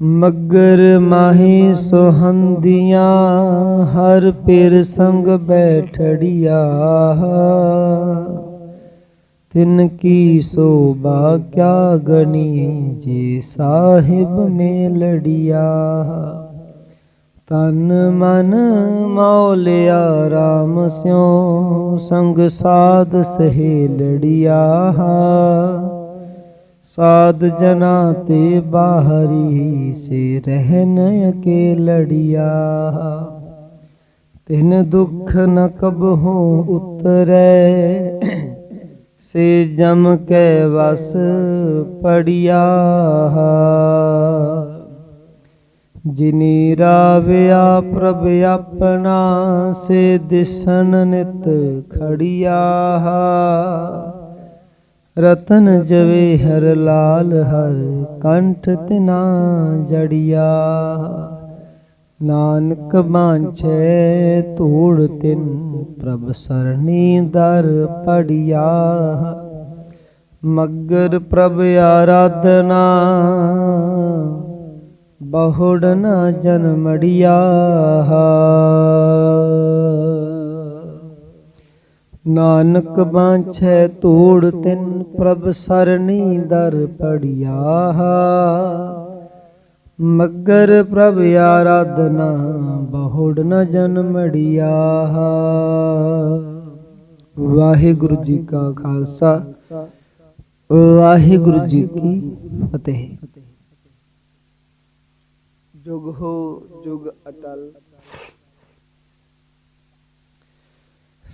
ਮਗਰ ਮਾਹੀ ਸੋਹੰਦੀਆਂ, ਹਰ ਪੇਰ ਸੰਗ ਬੈਠੜਿਆ। ਤਿਨ ਕੀ ਸੋਭਾ, ਕਿਆ ਗਣੀ ਜੇ ਸਾਹਿਬ ਮੇ ਲੜਿਆ ਤਨ ਮਨ ਮੌਲਿਆ RAM ਸਿਉ ਸੰਗ ਸਾਧ ਸਹੇਲੜਿਆ ਸਾਧ ਜਨਾ ਤੇ ਬਾਹਰੀ ਸੇ ਰਹਿਨ ਅਕੇਲੜਿਆ। ਤਿਨ ਦੁਖ ਨ ਕਬਹੂ ਉਤਰੈ, ਸੇ ਜਮ ਕੈ ਵਸ ਪੜਿਆ। ਜਿਨੀ ਰਾਵਿਆ ਪ੍ਰਭ ਆਪਣਾ, ਸੇ ਦਿਸਨ ਨਿਤ ਖੜਿਆ। ਰਤਨ ਜਵੇ ਹਰ ਲਾਲ ਹਰ ਕੰਠ ਤਿਨਾ ਜੜਿਆ। ਨਾਨਕ ਮਾਂਛੇ ਧੂੜ ਤਿਨ ਪ੍ਰਭ ਸਰਣੀ ਦਰ ਪੜਿਆ। ਮਗਰ ਪ੍ਰਭ ਆਰਾਧਨਾ, ਬਹੁੜ ਨ ਜਨਮੜਿਆ ਨਾਨਕ ਬਾਂਛੈ ਤੋੜ ਤਿਨ ਪ੍ਰਭ ਸਰਣੀ ਦਰ ਪੜਿਆ ਮਗਰ ਪ੍ਰਭ ਆਰਾਧਨਾ ਬਹੁੜ ਨ ਜਨਮੜਿਆ ਵਾਹਿਗੁਰੂ ਜੀ ਕਾ ਖਾਲਸਾ। ਵਾਹਿਗੁਰੂ ਜੀ ਕੀ ਫਤਿਹ। ਜੁਗ ਹੋ ਜੁਗ ਅਟਲ।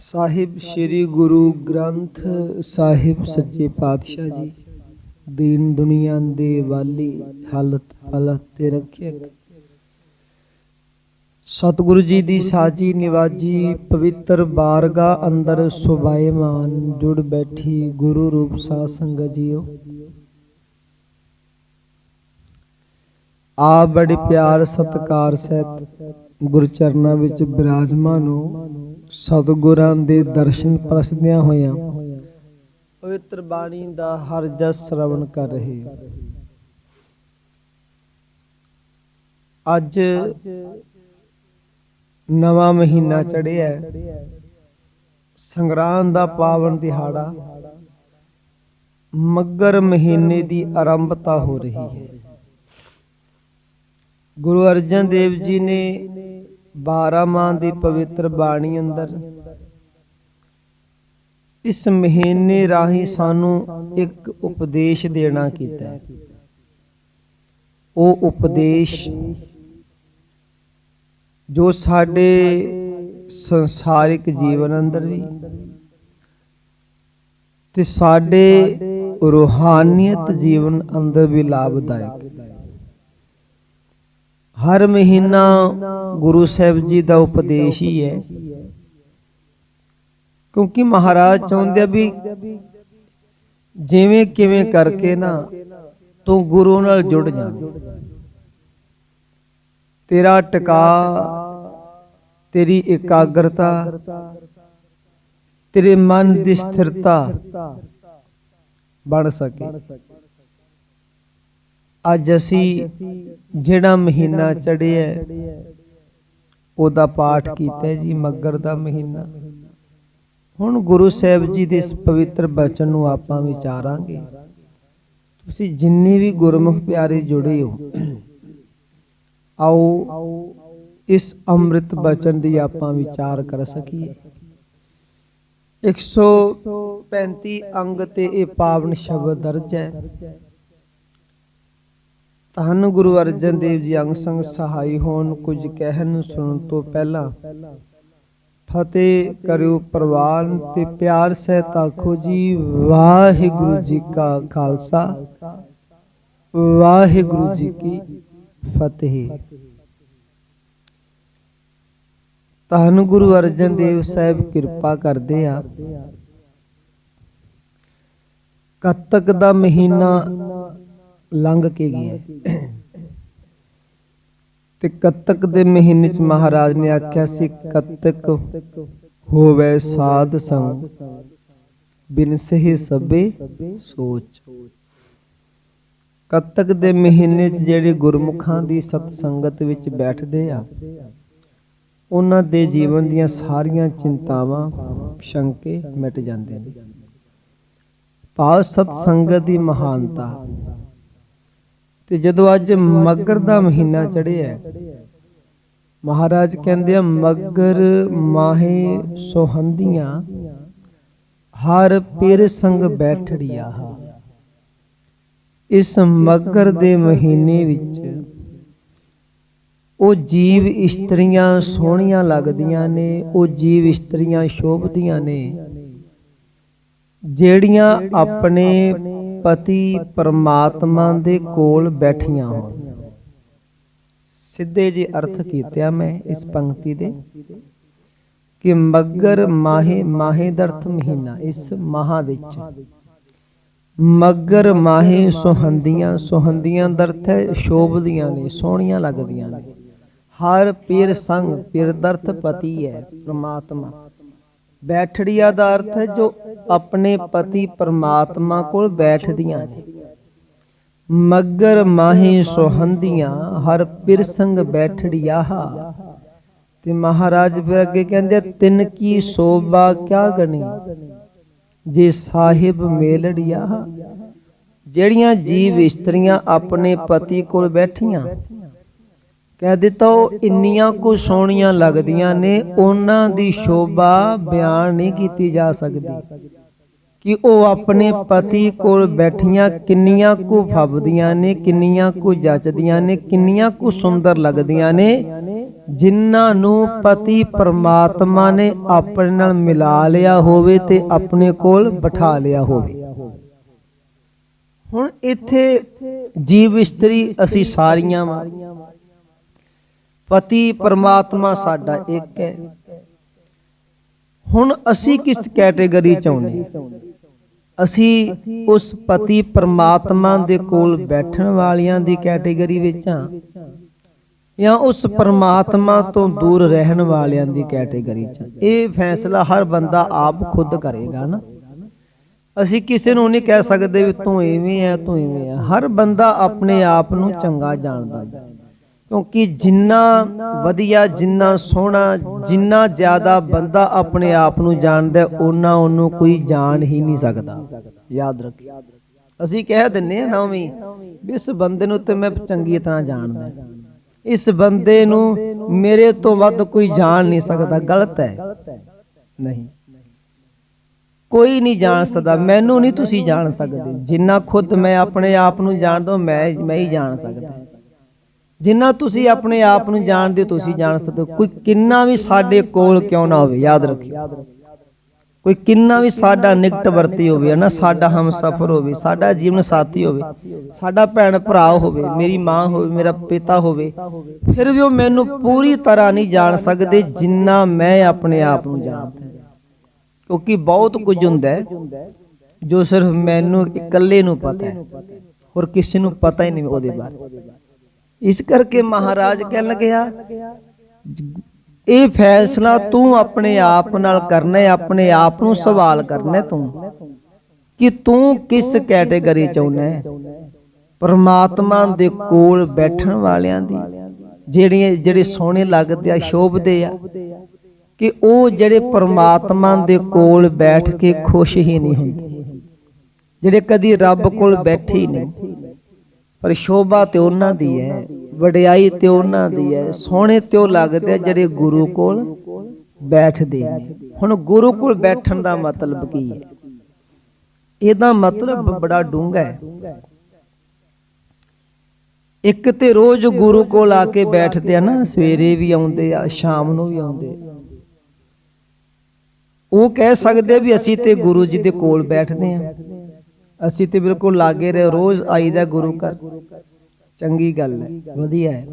ਸਾਹਿਬ ਸ੍ਰੀ ਗੁਰੂ ਗ੍ਰੰਥ ਸਾਹਿਬ ਸੱਚੇ ਪਾਤਸ਼ਾਹ ਜੀ, ਦੀਨ ਦੁਨੀਆ ਦੇ ਵਾਲੀ ਹਾਲਤ ਹਾਲਤ ਤੇ ਰੱਖਿਅਕ। ਸਤਿਗੁਰੂ ਜੀ ਦੀ ਸਾਜੀ ਨਿਵਾਜੀ ਪਵਿੱਤਰ ਬਾਰਗਾ ਅੰਦਰ ਸੁਭਾਏਮਾਨ ਜੁੜ ਬੈਠੀ ਗੁਰੂ ਰੂਪ ਸਾਧ ਸੰਗਤ ਜੀਓ। ਆ ਬੜੇ ਪਿਆਰ ਸਤਕਾਰ ਸਹਿਤ ਗੁਰ ਚਰਨਾਂ ਵਿੱਚ ਬਿਰਾਜਮਾਨ ਹੋ, ਸਤਿਗੁਰਾਂ ਦੇ ਦਰਸ਼ਨ ਪ੍ਰਸਦਿਆਂ ਹੋਇਆਂ, ਪਵਿੱਤਰ ਬਾਣੀ ਦਾ ਹਰ ਜਸ ਸ਼ਰਵਣ ਕਰ ਰਹੇ। ਹੋ ਅੱਜ ਨਵਾਂ ਮਹੀਨਾ ਚੜਿਆ ਸੰਗਰਾਂਦ ਦਾ ਪਾਵਨ ਦਿਹਾੜਾ ਮੱਗਰ ਮਹੀਨੇ ਦੀ ਆਰੰਭਤਾ ਹੋ ਰਹੀ ਹੈ। ਗੁਰੂ ਅਰਜਨ ਦੇਵ ਜੀ ਨੇ 12 ਮਾਹ ਦੀ ਪਵਿੱਤਰ ਬਾਣੀ ਅੰਦਰ। ਇਸ ਮਹੀਨੇ ਰਾਹੀਂ ਸਾਨੂੰ ਇੱਕ ਉਪਦੇਸ਼ ਦੇਣਾ ਕੀਤਾ ਹੈ। ਉਹ ਉਪਦੇਸ਼ ਜੋ ਸਾਡੇ ਸੰਸਾਰਿਕ ਜੀਵਨ ਅੰਦਰ ਵੀ ਤੇ ਸਾਡੇ ਰੂਹਾਨੀਅਤ ਜੀਵਨ ਅੰਦਰ ਵੀ ਲਾਭਦਾਇਕ ਹੈ। ਹਰ ਮਹੀਨਾ ਗੁਰੂ ਸਾਹਿਬ ਜੀ ਦਾ ਉਪਦੇਸ਼ ਹੀ ਹੈ। ਕਿਉਂਕਿ ਮਹਾਰਾਜ ਚਾਹੁੰਦੇ ਆ ਵੀ ਜਿਵੇਂ ਕਿਵੇਂ ਕਰਕੇ ਨਾ ਤੂੰ ਗੁਰੂ ਨਾਲ ਜੁੜ ਜਾ। ਤੇਰਾ ਟਿਕਾ, ਤੇਰੀ ਇਕਾਗਰਤਾ, ਤੇਰੇ ਮਨ ਦੀ ਸਥਿਰਤਾ ਬਣ ਸਕੇ। ਅੱਜ ਅਸੀਂ ਜਿਹੜਾ ਮਹੀਨਾ ਚੜਿਆ ਉਹਦਾ ਪਾਠ ਕੀਤਾ ਜੀ ਮੱਗਰ ਦਾ ਮਹੀਨਾ। ਹੁਣ ਗੁਰੂ ਸਾਹਿਬ ਜੀ ਦੇ ਇਸ ਪਵਿੱਤਰ ਬਚਨ ਨੂੰ ਆਪਾਂ ਵਿਚਾਰਾਂਗੇ। ਤੁਸੀਂ ਜਿੰਨੇ ਵੀ ਗੁਰਮੁਖ ਪਿਆਰੇ ਜੁੜੇ ਹੋ ਆਓ ਇਸ ਅੰਮ੍ਰਿਤ ਬਚਨ ਦੀ ਆਪਾਂ ਵਿਚਾਰ ਕਰ ਸਕੀਏ। 135 ਅੰਗ ਤੇ ਇਹ ਪਾਵਨ ਸ਼ਬਦ ਦਰਜ ਹੈ। ਧੰਨ ਗੁਰੂ ਅਰਜਨ ਦੇਵ ਜੀ, ਅੰਗ ਸੰਗ ਸਹਾਈ ਹੋਣ, ਕੁਝ ਕਹਿਣ ਸੁਣਨ ਤੋਂ ਪਹਿਲਾਂ ਫਤਿਹ ਕਰਿਓ ਪ੍ਰਵਾਨ ਤੇ ਪਿਆਰ ਸਹਿਤ ਆਖੋ ਜੀ, ਵਾਹਿਗੁਰੂ ਜੀ ਕਾ ਖਾਲਸਾ, ਵਾਹਿਗੁਰੂ ਜੀ ਕੀ ਫਤਿਹ। ਧੰਨ ਗੁਰੂ ਅਰਜਨ ਦੇਵ ਸਾਹਿਬ, ਕਿਰਪਾ ਕਰਦੇ ਆ। ਕੱਤਕ ਦਾ ਮਹੀਨਾ ਲੰਘ ਕੇ ਗਿਆ ਤੇ ਕੱਤਕ ਦੇ ਮਹੀਨੇ ਚ ਮਹਾਰਾਜ ਨੇ ਆਖਿਆ ਸੀ ਕੱਤਕ ਹੋਵੇ ਸਾਧ ਸੰਗ ਬਿਨ ਸਹੀ ਸਭੇ ਸੋਚ। ਕੱਤਕ ਦੇ ਮਹੀਨੇ 'ਚ ਜਿਹੜੇ ਗੁਰਮੁਖਾਂ ਦੀ ਸਤ ਸੰਗਤ ਵਿੱਚ ਬੈਠਦੇ ਆ ਉਹਨਾਂ ਦੇ ਜੀਵਨ ਦੀਆਂ ਸਾਰੀਆਂ ਚਿੰਤਾਵਾਂ ਸ਼ੰਕੇ ਮਿਟ ਜਾਂਦੇ ਨੇ। ਭਾਵ ਸਤ ਸੰਗਤ ਦੀ ਮਹਾਨਤਾ ਤੇ ਜਦੋਂ ਅੱਜ ਮੱਗਰ ਦਾ ਮਹੀਨਾ ਚੜਿਆ ਮਹਾਰਾਜ ਕਹਿੰਦੇ ਆ, ਮੱਗਰ ਮਾਹੇ ਸੋਹੰਦੀਆਂ, ਹਰ ਪਿਰ ਸੰਗ ਬੈਠੜਿਆ ਇਸ ਮੱਗਰ ਦੇ ਮਹੀਨੇ ਵਿੱਚ ਉਹ ਜੀਵ ਇਸਤਰੀਆਂ ਸੋਹਣੀਆਂ ਲੱਗਦੀਆਂ ਨੇ, ਉਹ ਜੀਵ ਇਸਤਰੀਆਂ ਸ਼ੋਭਦੀਆਂ ਨੇ, ਜਿਹੜੀਆਂ ਆਪਣੇ ਪਤੀ ਪਰਮਾਤਮਾ ਦੇ ਕੋਲ ਬੈਠੀਆਂ ਹੋਣ। ਸਿੱਧੇ ਜੀ ਅਰਥ ਕੀਤਿਆ ਮੈਂ ਇਸ ਪੰਕਤੀ ਦੇ, ਕਿ ਮੱਗਰ ਮਾਹੇ ਮਾਹੇ ਦਾ ਮਹੀਨਾ ਇਸ ਮਾਹ ਵਿੱਚ। ਮੱਗਰ ਮਾਹੇ ਸੁਹੰਦੀਆਂ ਸੁਹੰਦੀਆਂ ਦਰਥ ਹੈ, ਸ਼ੋਭਦੀਆਂ ਨੇ, ਸੋਹਣੀਆਂ ਲੱਗਦੀਆਂ ਨੇ। ਹਰ ਪੀਰ ਸੰਗ ਪੀਰ ਦਾ ਪਤੀ ਹੈ ਪ੍ਰਮਾਤਮਾ। ਬੈਠੜੀਆ ਦਾ ਅਰਥ ਹੈ ਜੋ ਆਪਣੇ ਪਤੀ ਪ੍ਰਮਾਤਮਾ ਕੋਲ ਬੈਠਦੀਆਂ ਨੇ। ਮੱਗਰ ਮਾਹੇ ਸੁਹੰਦੀਆਂ, ਹਰ ਪਿਰ ਸੰਗ ਤੇ ਮਹਾਰਾਜ ਫਿਰ ਅੱਗੇ ਕਹਿੰਦੇ ਤਿੰਨ ਕੀ ਸੋਭਾ ਕਿਆ ਗਣੀ? ਜੇ ਸਾਹਿਬ ਮੇਲੜਿਆ ਜਿਹੜੀਆਂ ਜੀਵ ਇਸਤਰੀਆਂ ਆਪਣੇ ਪਤੀ ਕੋਲ ਬੈਠੀਆਂ ਕਹਿ ਦਿੱਤਾ, ਉਹ ਇੰਨੀਆਂ ਕੁ ਸੋਹਣੀਆਂ ਲੱਗਦੀਆਂ ਨੇ, ਉਹਨਾਂ ਦੀ ਸ਼ੋਭਾ ਬਿਆਨ ਨਹੀਂ ਕੀਤੀ ਜਾ ਸਕਦੀ। ਕਿ ਉਹ ਆਪਣੇ ਪਤੀ ਕੋਲ ਬੈਠੀਆਂ ਕਿੰਨੀਆਂ ਕੁ ਫੱਬਦੀਆਂ ਨੇ, ਕਿੰਨੀਆਂ ਕੁ ਜੱਚਦੀਆਂ ਨੇ, ਕਿੰਨੀਆਂ ਕੁ ਸੁੰਦਰ ਲੱਗਦੀਆਂ ਨੇ, ਜਿਨ੍ਹਾਂ ਨੂੰ ਪਤੀ ਪਰਮਾਤਮਾ ਨੇ ਆਪਣੇ ਨਾਲ ਮਿਲਾ ਲਿਆ ਹੋਵੇ ਤੇ ਆਪਣੇ ਕੋਲ ਬਿਠਾ ਲਿਆ ਹੋਵੇ। ਹੁਣ ਇੱਥੇ ਜੀਵ ਇਸਤਰੀ ਅਸੀਂ ਸਾਰੀਆਂ ਵਾਂ। ਪਤੀ ਪਰਮਾਤਮਾ ਸਾਡਾ ਇੱਕ ਹੈ। ਹੁਣ ਅਸੀਂ ਕਿਸ ਕੈਟਾਗਰੀ ਚ ਆਉਨੇ ਅਸੀਂ ਉਸ ਪਤੀ ਪਰਮਾਤਮਾ ਦੇ ਕੋਲ ਬੈਠਣ ਵਾਲਿਆਂ ਦੀ ਕੈਟਾਗਰੀ ਵਿੱਚ ਆ ਜਾਂ ਉਸ ਪਰਮਾਤਮਾ ਤੋਂ ਦੂਰ ਰਹਿਣ ਵਾਲਿਆਂ ਦੀ ਕੈਟੇਗਰੀ ਚ ਇਹ ਫੈਸਲਾ ਹਰ ਬੰਦਾ ਆਪ ਖੁਦ ਕਰੇਗਾ ਨਾ। ਅਸੀਂ ਕਿਸੇ ਨੂੰ ਨਹੀਂ ਕਹਿ ਸਕਦੇ ਵੀ ਤੂੰ ਐਵੇਂ ਹੈ, ਤੂੰ ਐਵੇਂ ਹੈ। ਹਰ ਬੰਦਾ ਆਪਣੇ ਆਪ ਨੂੰ ਚੰਗਾ ਜਾਣਦਾ ਹੈ। ਕਿਉਂਕਿ ਜਿੰਨਾ ਵਧੀਆ, ਜਿੰਨਾ ਸੋਹਣਾ, ਜਿੰਨਾ ਜ਼ਿਆਦਾ ਬੰਦਾ ਆਪਣੇ ਆਪ ਨੂੰ ਜਾਣਦਾ ਉਹਨਾਂ ਉਹਨੂੰ ਕੋਈ ਜਾਣ ਹੀ ਨਹੀਂ ਸਕਦਾ। ਯਾਦ ਰੱਖੀ ਅਸੀਂ ਕਹਿ ਦਿੰਨੇ ਆ ਨਾ ਵੀ ਇਸ ਬੰਦੇ ਨੂੰ ਤੇ ਮੈਂ ਚੰਗੀ ਤਰ੍ਹਾਂ ਜਾਣਦਾ ਇਸ ਬੰਦੇ ਨੂੰ ਮੇਰੇ ਤੋਂ ਵੱਧ ਕੋਈ ਜਾਣ ਨਹੀਂ ਸਕਦਾ, ਗਲਤ ਹੈ। ਨਹੀਂ। ਕੋਈ ਨਹੀਂ ਜਾਣ ਸਕਦਾ। ਮੈਨੂੰ ਨਹੀਂ ਤੁਸੀਂ ਜਾਣ ਸਕਦੇ। ਜਿੰਨਾ ਖੁਦ ਮੈਂ ਆਪਣੇ ਆਪ ਨੂੰ ਜਾਣਦਾ, ਮੈਂ ਮੈਂ ਹੀ ਜਾਣ ਸਕਦਾ। ਜਿੰਨਾ ਤੁਸੀਂ ਆਪਣੇ ਆਪ ਨੂੰ ਜਾਣਦੇ ਹੋ ਤੁਸੀਂ ਜਾਣ ਸਕਦੇ ਹੋ। ਕੋਈ ਕਿੰਨਾ ਵੀ ਸਾਡੇ ਕੋਲ ਕਿਉਂ ਨਾ ਹੋਵੇ ਯਾਦ ਰੱਖਿਓ। ਕੋਈ ਕਿੰਨਾ ਵੀ ਸਾਡਾ ਨਿਕਟ ਵਰਤੀ ਹੋਵੇ ਨਾ ਸਾਡਾ ਹਮ ਸਫਰ ਹੋਵੇ ਸਾਡਾ ਜੀਵਨ ਸਾਥੀ ਹੋਵੇ ਸਾਡਾ ਭੈਣ ਭਰਾ ਹੋਵੇ ਮੇਰੀ ਮਾਂ ਹੋਵੇ ਮੇਰਾ ਪਿਤਾ ਹੋਵੇ ਫਿਰ ਵੀ ਉਹ ਮੈਨੂੰ ਪੂਰੀ ਤਰ੍ਹਾਂ ਨਹੀਂ ਜਾਣ ਸਕਦੇ ਜਿੰਨਾ ਮੈਂ ਆਪਣੇ ਆਪ ਨੂੰ ਜਾਣਦਾ ਕਿਉਂਕਿ ਬਹੁਤ ਕੁਝ ਹੁੰਦਾ ਹੈ ਜੋ ਸਿਰਫ ਮੈਨੂੰ ਇਕੱਲੇ ਨੂੰ ਪਤਾ ਹੈ ਹੋਰ ਕਿਸੇ ਨੂੰ ਪਤਾ ਹੀ ਨਹੀਂ ਉਹਦੇ ਬਾਰੇ। ਇਸ ਕਰਕੇ ਮਹਾਰਾਜ ਕਹਿਣ ਲੱਗਿਆ ਇਹ ਫੈਸਲਾ ਤੂੰ ਆਪਣੇ ਆਪ ਨਾਲ ਕਰਨਾ ਹੈ ਆਪਣੇ ਆਪ ਨੂੰ ਸਵਾਲ ਕਰਨਾ ਤੂੰ। ਕਿ ਤੂੰ ਕਿਸ ਕੈਟਾਗਰੀ ਚ ਆਉਣਾ ਹੈ? ਪਰਮਾਤਮਾ ਦੇ ਕੋਲ ਬੈਠਣ ਵਾਲਿਆਂ ਦੀ ਜਿਹੜੀਆਂ ਜਿਹੜੇ ਸੋਹਣੇ ਲੱਗਦੇ ਆ ਸ਼ੋਭਦੇ ਆ ਕਿ ਉਹ ਜਿਹੜੇ ਪਰਮਾਤਮਾ ਦੇ ਕੋਲ ਬੈਠ ਕੇ ਖੁਸ਼ ਹੀ ਨਹੀਂ ਹੁੰਦੇ ਜਿਹੜੇ ਕਦੀ ਰੱਬ ਕੋਲ ਬੈਠੇ ਹੀ ਨਹੀਂ। ਪਰ ਸ਼ੋਭਾ ਤੇ ਉਹਨਾਂ ਦੀ ਹੈ, ਵਡਿਆਈ ਤੇ ਉਹਨਾਂ ਦੀ ਹੈ, ਸੋਹਣੇ ਤੇ ਉਹ ਲੱਗਦੇ ਆ ਜਿਹੜੇ ਗੁਰੂ ਕੋਲ ਬੈਠਦੇ ਨੇ। ਹੁਣ ਗੁਰੂ ਕੋਲ ਬੈਠਣ ਦਾ ਮਤਲਬ ਕੀ ਹੈ? ਇਹਦਾ ਮਤਲਬ ਬੜਾ ਡੂੰਘਾ ਹੈ। ਇੱਕ ਤੇ ਰੋਜ਼ ਗੁਰੂ ਕੋਲ ਆ ਕੇ ਬੈਠਦੇ ਆ ਨਾ, ਸਵੇਰੇ ਵੀ ਆਉਂਦੇ ਆ, ਸ਼ਾਮ ਨੂੰ ਵੀ ਆਉਂਦੇ ਉਹ ਕਹਿ ਸਕਦੇ ਵੀ ਅਸੀਂ ਤੇ ਗੁਰੂ ਜੀ ਦੇ ਕੋਲ ਬੈਠਦੇ ਆ। ਅਸੀਂ ਤੇ ਬਿਲਕੁਲ ਲਾਗੇ ਰਹੇ ਰੋਜ਼ ਆਈਦਾ ਗੁਰੂ ਘਰ। ਚੰਗੀ ਗੱਲ ਹੈ ਵਧੀਆ ਹੈ।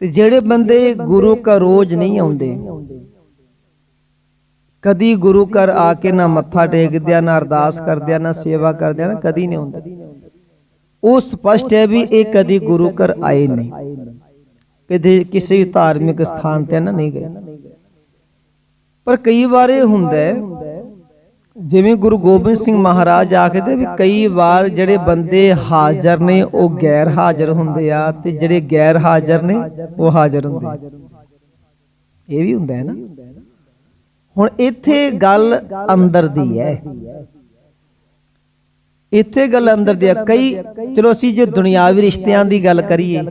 ਤੇ ਜਿਹੜੇ ਬੰਦੇ ਗੁਰੂ ਘਰ ਰੋਜ਼ ਨਹੀਂ ਆਉਂਦੇ ਕਦੀ ਗੁਰੂ ਘਰ ਆ ਕੇ ਨਾ ਮੱਥਾ ਟੇਕਦਿਆਂ ਨਾ ਅਰਦਾਸ ਕਰਦਿਆਂ ਨਾ ਸੇਵਾ ਕਰਦਿਆਂ ਨਾ ਕਦੀ ਨਹੀਂ ਆਉਂਦੇ। ਉਹ ਸਪਸ਼ਟ ਹੈ ਵੀ ਇਹ ਕਦੀ ਗੁਰੂ ਘਰ ਆਏ ਨਹੀਂ। ਕਦੇ ਕਿਸੇ ਧਾਰਮਿਕ ਸਥਾਨ ਤੇ ਨਾ ਨਹੀਂ ਗਏ। ਪਰ ਕਈ ਵਾਰ ਇਹ ਹੁੰਦਾ ਹੈ, ਜਿਵੇਂ ਗੁਰੂ ਗੋਬਿੰਦ ਸਿੰਘ ਮਹਾਰਾਜ ਆਖਦੇ ਵੀ ਕਈ ਵਾਰ ਜਿਹੜੇ ਬੰਦੇ ਹਾਜ਼ਰ ਨੇ, ਉਹ ਗੈਰ ਹਾਜ਼ਰ ਹੁੰਦੇ ਆ ਤੇ ਜਿਹੜੇ ਗੈਰ ਹਾਜ਼ਰ ਨੇ, ਉਹ ਹਾਜ਼ਰ ਹੁੰਦੇ ਇਹ ਵੀ ਹੁੰਦਾ ਹੈ ਨਾ। ਹੁਣ ਇੱਥੇ ਗੱਲ ਅੰਦਰ ਦੀ ਹੈ। ਇੱਥੇ ਗੱਲ ਅੰਦਰ ਦੀ ਹੈ। ਕਈ, ਚਲੋ ਅਸੀਂ ਜੇ ਦੁਨਿਆਵੀ ਰਿਸ਼ਤਿਆਂ ਦੀ ਗੱਲ ਕਰੀਏ,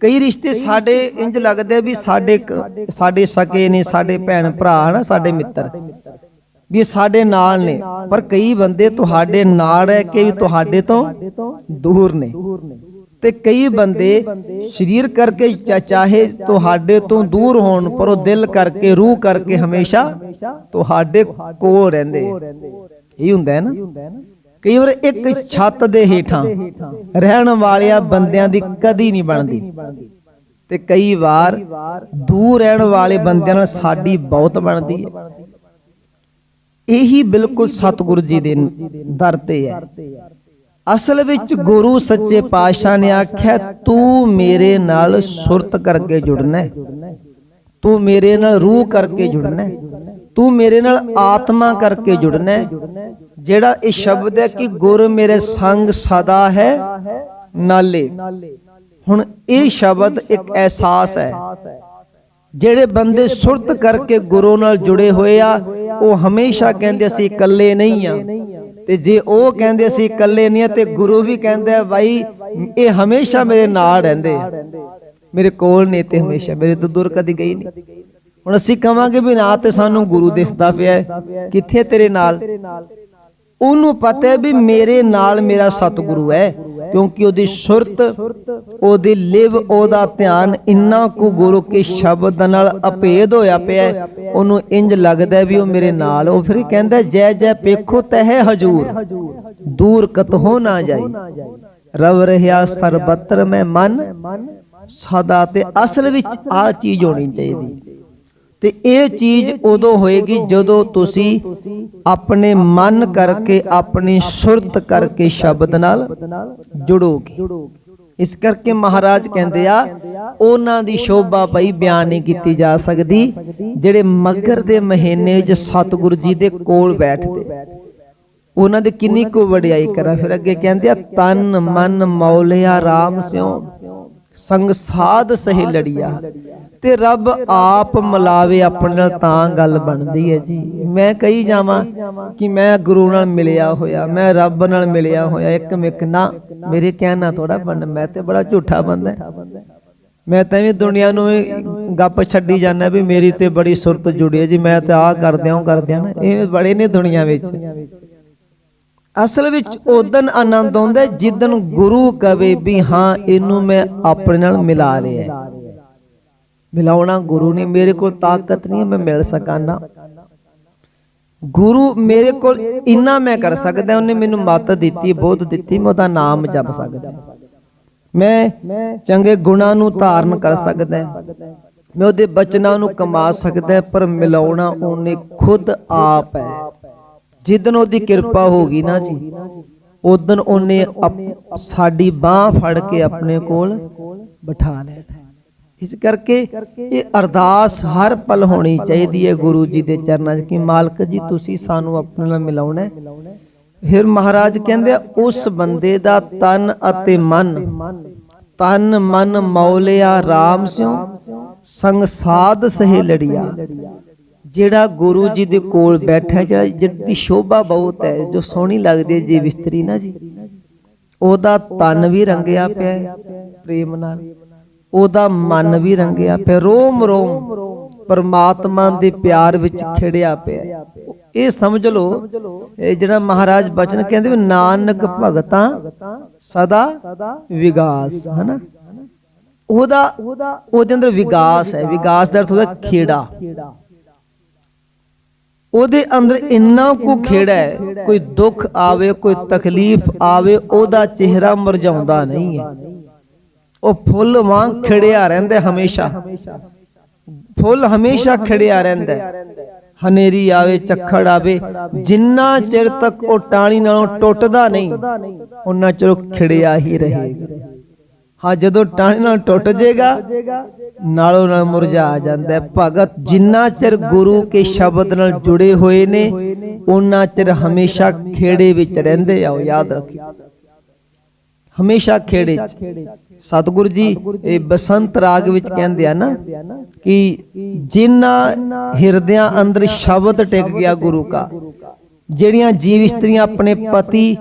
ਕਈ ਰਿਸ਼ਤੇ ਸਾਡੇ ਇੰਜ ਲੱਗਦੇ ਵੀ ਸਾਡੇ ਸਾਡੇ ਸਕੇ ਨੇ, ਸਾਡੇ ਭੈਣ ਭਰਾ ਨਾ ਸਾਡੇ ਮਿੱਤਰ। ਵੀ ਸਾਡੇ ਨਾਲ ਨੇ। ਪਰ ਕਈ ਬੰਦੇ ਤੁਹਾਡੇ ਨਾਲ ਰਹਿ ਕੇ ਵੀ ਤੁਹਾਡੇ ਤੋਂ ਦੂਰ ਨੇ। ਤੇ ਕਈ ਬੰਦੇ ਸਰੀਰ ਕਰਕੇ ਚਾਹੇ ਤੁਹਾਡੇ ਤੋਂ ਦੂਰ ਹੋਣ ਪਰ ਉਹ ਦਿਲ ਕਰਕੇ ਰੂਹ ਕਰਕੇ ਹਮੇਸ਼ਾ ਤੁਹਾਡੇ ਕੋਲ ਰਹਿੰਦੇ। ਇਹ ਹੁੰਦਾ ਹੈ ਨਾ। ਕਈ ਵਾਰ ਇੱਕ ਛੱਤ ਦੇ ਹੇਠਾਂ ਰਹਿਣ ਵਾਲਿਆਂ ਬੰਦਿਆਂ ਦੀ ਕਦੀ ਨਹੀਂ ਬਣਦੀ। ਤੇ ਕਈ ਵਾਰ ਦੂਰ ਰਹਿਣ ਵਾਲੇ ਬੰਦਿਆਂ ਨਾਲ ਸਾਡੀ ਬਹੁਤ ਬਣਦੀ ਹੈ। ਇਹੀ ਬਿਲਕੁਲ ਸਤਿਗੁਰੂ ਜੀ ਦੇ ਦਰ ਤੇ ਹੈ। ਅਸਲ ਵਿੱਚ ਗੁਰੂ ਸੱਚੇ ਪਾਤਸ਼ਾਹ ਨੇ ਆਖਿਆ, ਤੂੰ ਮੇਰੇ ਨਾਲ ਸੁਰਤ ਕਰਕੇ ਜੁੜਨਾ ਤੂੰ ਮੇਰੇ ਨਾਲ ਰੂਹ ਕਰਕੇ ਜੁੜਨਾ ਤੂੰ ਮੇਰੇ ਨਾਲ ਆਤਮਾ ਕਰਕੇ ਜੁੜਨਾ ਜਿਹੜਾ ਇਹ ਸ਼ਬਦ ਹੈ ਕਿ ਗੁਰ ਮੇਰੇ ਸੰਗ ਸਦਾ ਹੈ, ਨਾਲੇ। ਹੁਣ ਇਹ ਸ਼ਬਦ ਇੱਕ ਅਹਿਸਾਸ ਹੈ। ਜਿਹੜੇ ਬੰਦੇ ਸੁਰਤ ਕਰਕੇ ਗੁਰੂ ਨਾਲ ਜੁੜੇ ਹੋਏ ਆ ਉਹ ਹਮੇਸ਼ਾ ਕਹਿੰਦੇ ਅਸੀਂ ਇਕੱਲੇ ਨਹੀਂ ਆ ਤੇ ਜੇ ਉਹ ਕਹਿੰਦੇ ਅਸੀਂ ਇਕੱਲੇ ਨਹੀਂ ਆ ਤੇ ਗੁਰੂ ਵੀ ਕਹਿੰਦਾ ਬਾਈ ਇਹ ਹਮੇਸ਼ਾ ਮੇਰੇ ਨਾਲ ਰਹਿੰਦੇ ਆ। ਮੇਰੇ ਕੋਲ ਨੇ ਤੇ ਹਮੇਸ਼ਾ, ਮੇਰੇ ਤੋਂ ਦੂਰ ਕਦੀ ਗਈ ਨਹੀਂ। ਹੁਣ ਅਸੀਂ ਕਵਾਂਗੇ ਵੀ ਨਾ ਤੇ ਸਾਨੂੰ ਗੁਰੂ ਦਿਸਦਾ ਪਿਆ ਕਿੱਥੇ ਤੇਰੇ ਨਾਲ? ਉਹਨੂੰ ਪਤਾ ਹੈ ਵੀ ਮੇਰੇ ਨਾਲ ਮੇਰਾ ਸਤਿਗੁਰੂ ਹੈ ਕਿਉਂਕਿ ਉਹਦੀ ਸੁਰਤ ਉਹਦੀ ਲਿਵ ਉਹਦਾ ਧਿਆਨ ਇੰਨਾ ਕੁ ਗੁਰੂ ਕੇ ਸ਼ਬਦ ਨਾਲ ਅਪੇਦ ਹੋਇਆ ਪਿਆ ਹੈ, ਉਹਨੂੰ ਇੰਜ ਲੱਗਦਾ ਹੈ ਵੀ ਉਹ ਮੇਰੇ ਨਾਲ ਉਹ ਫਿਰ ਕਹਿੰਦਾ ਜੈ ਜੈ ਪੇਖੋ ਤਹਿ ਹਜੂਰ। ਦੂਰ ਕਤਹੋ ਨਾ ਜਾਈ। ਰਵ ਰਹਾ ਸਰਬੱਤਰ ਮੈਂ ਮਨ। ਸਦਾ ਤੇ ਅਸਲ ਵਿੱਚ ਆ ਚੀਜ਼ ਹੋਣੀ ਚਾਹੀਦੀ। ਤੇ ਇਹ ਚੀਜ਼ ਉਦੋਂ ਹੋਏਗੀ ਜਦੋਂ ਤੁਸੀਂ ਆਪਣੇ ਮਨ ਕਰਕੇ ਆਪਣੀ ਸੁਰਤ ਕਰਕੇ ਸ਼ਬਦ ਨਾਲ ਜੁੜੋਗੇ। ਇਸ ਕਰਕੇ ਮਹਾਰਾਜ ਕਹਿੰਦੇ ਆ ਉਹਨਾਂ ਦੀ ਸ਼ੋਭਾ ਪਈ ਬਿਆਨ ਨਹੀਂ ਕੀਤੀ ਜਾ ਸਕਦੀ ਜਿਹੜੇ ਮਗਰ ਦੇ ਮਹੀਨੇ ਵਿੱਚ ਸਤਿਗੁਰੂ ਜੀ ਦੇ ਕੋਲ ਬੈਠਦੇ। ਉਹਨਾਂ ਦੇ ਕਿੰਨੀ ਕੁ ਵਡਿਆਈ ਕਰਾਂ ਫਿਰ ਅੱਗੇ ਕਹਿੰਦੇ ਆ ਤਨ ਮਨ ਮੌਲਿਆ RAM ਸਿਉ। ਸੰਗ ਸਾਧ ਸਹੀ ਲੜੀਆ। ਤੇ ਰੱਬ ਆਪ ਮਿਲਾਵੇ ਆਪਣੇ ਨਾਲ ਤਾਂ ਗੱਲ ਬਣਦੀ ਹੈ ਜੀ। ਮੈਂ ਕਹੀ ਜਾਵਾਂ ਕਿ ਮੈਂ ਗੁਰੂ ਨਾਲ ਮਿਲਿਆ ਹੋਇਆ ਮੈਂ ਰੱਬ ਨਾਲ ਮਿਲਿਆ ਹੋਇਆ ਇੱਕ ਮਿਕ ਨਾ ਮੇਰੇ ਕਹਿਣਾ ਥੋੜਾ ਬਣ ਮੈਂ ਤੇ ਬੜਾ ਝੂਠਾ ਬੰਦਾ। ਮੈਂ ਤਾਂ ਵੀ ਦੁਨੀਆ ਨੂੰ ਗੱਪ ਛੱਡੀ ਜਾਂਦਾ ਵੀ ਮੇਰੀ ਤੇ ਬੜੀ ਸੁਰਤ ਜੁੜੀ ਹੈ ਜੀ। ਮੈਂ ਤਾਂ ਆ ਕਰਦਿਆਂ ਕਰਦਿਆਂ ਨਾ ਇਹ ਬੜੇ ਨੇ ਦੁਨੀਆ ਵਿੱਚ। ਅਸਲ ਵਿੱਚ ਉਦਨ ਆਨੰਦ ਆਉਂਦਾ ਹੈ ਜਿੱਦਨ ਗੁਰੂ ਕਵੇ ਵੀ ਹਾਂ, ਇਹਨੂੰ ਮੈਂ ਆਪਣੇ ਨਾਲ ਮਿਲਾ ਲਿਆ ਮਿਲਾਉਣਾ ਗੁਰੂ ਨੇ ਮੇਰੇ ਕੋਲ ਤਾਕਤ ਨਹੀਂ ਮੈਂ ਮਿਲ ਸਕਾਂ ਗੁਰੂ ਮੇਰੇ ਕੋਲ ਇੰਨਾ ਮੈਂ ਕਰ ਸਕਦਾ ਉਹਨੇ ਮੈਨੂੰ ਮੱਤ ਦਿੱਤੀ, ਬੋਧ ਦਿੱਤੀ, ਮੈਂ ਉਹਦਾ ਨਾਮ ਜਪ ਸਕਦਾ ਮੈਂ ਚੰਗੇ ਗੁਣਾਂ ਨੂੰ ਧਾਰਨ ਕਰ ਸਕਦਾ ਮੈਂ ਉਹਦੇ ਬਚਨਾਂ ਨੂੰ ਕਮਾ ਸਕਦਾ ਪਰ ਮਿਲਾਉਣਾ ਉਹਨੇ ਖੁਦ ਆਪ ਹੈ। ਜਿੱਦਨ ਉਹਦੀ ਕਿਰਪਾ ਹੋਗੀ ਨਾ ਜੀ ਉਦਨ ਉਹਨੇ ਸਾਡੀ ਬਾਹ ਫੜ ਕੇ ਆਪਣੇ ਕੋਲ ਬਿਠਾ ਲੈਣਾ ਇਸ ਕਰਕੇ ਇਹ ਅਰਦਾਸ ਹਰ ਪਲ ਹੋਣੀ ਚਾਹੀਦੀ ਹੈ ਗੁਰੂ ਜੀ ਦੇ ਚਰਨਾਂ 'ਚ ਕਿ ਮਾਲਕ ਜੀ ਤੁਸੀਂ ਸਾਨੂੰ ਆਪਣੇ ਨਾਲ ਮਿਲਾਉਣਾ ਹੈ। ਫਿਰ ਮਹਾਰਾਜ ਕਹਿੰਦੇ ਉਸ ਬੰਦੇ ਦਾ ਤਨ ਅਤੇ ਮਨ। ਤਨ ਮਨ ਮੌਲਿਆ RAM ਸਿਉ। ਸੰਗ ਸਾਧ ਸਹਿ ਲੜੀਆ ਜਿਹੜਾ ਗੁਰੂ ਜੀ ਦੇ ਕੋਲ ਬੈਠਾ ਜਿਹੜਾ ਜਿਹਦੀ ਸ਼ੋਭਾ ਬਹੁਤ ਹੈ ਜੋ ਸੋਹਣੀ ਲੱਗਦੀ ਹੈ ਜੀ ਵਿਸਤਰੀ ਨਾ ਜੀ। ਉਹਦਾ ਤਨ ਵੀ ਰੰਗਿਆ ਪਿਆ ਹੈ ਪ੍ਰੇਮ ਨਾਲ। ਉਹਦਾ ਮਨ ਵੀ ਰੰਗਿਆ ਪਿਆ ਰੋਮ ਰੋਮ ਪਰਮਾਤਮਾ ਦੇ ਪਿਆਰ ਵਿੱਚ ਖਿੜਿਆ ਪਿਆ। ਇਹ ਸਮਝ ਲਓ ਇਹ ਜਿਹੜਾ ਮਹਾਰਾਜ ਬਚਨ ਕਹਿੰਦੇ ਵੀ ਨਾਨਕ ਭਗਤਾਂ ਸਦਾ ਵਿਗਾਸ ਹਨਾ? ਉਹਦਾ ਉਹਦੇ ਅੰਦਰ ਵਿਗਾਸ ਹੈ। ਵਿਗਾਸ ਦਾ ਅਰਥ ਹੁੰਦਾ ਖੇੜਾ। ਉਹਦੇ ਅੰਦਰ ਇੰਨਾ ਕੁ ਖੇੜਾ ਹੈ ਕੋਈ ਦੁੱਖ ਆਵੇ ਕੋਈ ਤਕਲੀਫ ਆਵੇ ਉਹਦਾ ਚਿਹਰਾ ਮੁਰਝਾਉਂਦਾ ਨਹੀਂ ਹੈ। ਉਹ ਫੁੱਲ ਵਾਂਗ ਖਿੜਿਆ ਰਹਿੰਦਾ ਹਮੇਸ਼ਾ। ਫੁੱਲ ਹਮੇਸ਼ਾ ਖਿੜਿਆ ਰਹਿੰਦਾ। ਹਨੇਰੀ ਆਵੇ ਝੱਖੜ ਆਵੇ ਜਿੰਨਾ ਚਿਰ ਤੱਕ ਉਹ ਟਾਣੀ ਨਾਲੋਂ ਟੁੱਟਦਾ ਨਹੀਂ ਉਹਨਾਂ ਚਿਰ ਖਿੜਿਆ ਹੀ ਰਹੇਗਾ। ਹਾਂ ਜਦੋਂ ਟਾਣੀ ਨਾਲ ਟੁੱਟ ਜਾਏਗਾ ਨਾਲੋਂ ਨਾਲ ਮੁਰਝਾ ਜਾਂਦਾ ਭਗਤ ਜਿੰਨਾ ਚਿਰ ਗੁਰੂ ਕੇ ਸ਼ਬਦ ਨਾਲ ਜੁੜੇ ਹੋਏ ਨੇ ਉਹਨਾਂ ਚਿਰ ਹਮੇਸ਼ਾ ਖੇੜੇ ਵਿੱਚ ਰਹਿੰਦੇ ਆ ਉਹ ਯਾਦ ਰੱਖਿਓ। ਹਮੇਸ਼ਾ ਖੇੜੇ 'ਚ। ਸਤਿਗੁਰੂ ਜੀ ਇਹ ਬਸੰਤ ਰਾਗ ਵਿੱਚ ਕਹਿੰਦੇ ਆ ਨਾ ਕਿ ਜਿਨ੍ਹਾਂ ਹਿਰਦਿਆਂ ਅੰਦਰ ਸ਼ਬਦ ਟਿਕ ਗਿਆ ਗੁਰੂ ਕਾ। ਜਿਹੜੀਆਂ ਜੀਵ ਇਸਤਰੀਆਂ ਆਪਣੇ ਪਤੀ